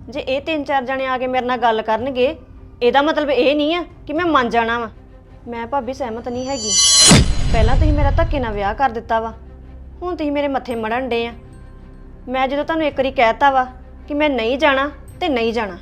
ਜੇ ਇਹ ਤਿੰਨ ਚਾਰ ਜਣੇ ਆ ਕੇ ਮੇਰੇ ਨਾਲ ਗੱਲ ਕਰਨਗੇ, ਇਹਦਾ ਮਤਲਬ ਇਹ ਨਹੀਂ ਆ ਕਿ ਮੈਂ ਮੰਨ ਜਾਣਾ ਵਾ। ਮੈਂ ਭਾਬੀ ਸਹਿਮਤ ਨਹੀਂ ਹੈਗੀ। ਪਹਿਲਾਂ ਤੁਸੀਂ ਮੇਰਾ ਧੱਕੇ ਨਾਲ ਵਿਆਹ ਕਰ ਦਿੱਤਾ ਵਾ। ਹੁਣ ਤੁਸੀਂ ਮੇਰੇ ਮੱਥੇ ਮੜਨ ਡੇ ਆ। ਮੈਂ ਜਦੋਂ ਤੁਹਾਨੂੰ ਇੱਕ ਵਾਰੀ ਕਹਿਤਾ ਵਾ ਕਿ ਮੈਂ ਨਹੀਂ ਜਾਣਾ ਤੇ ਨਹੀਂ ਜਾਣਾ।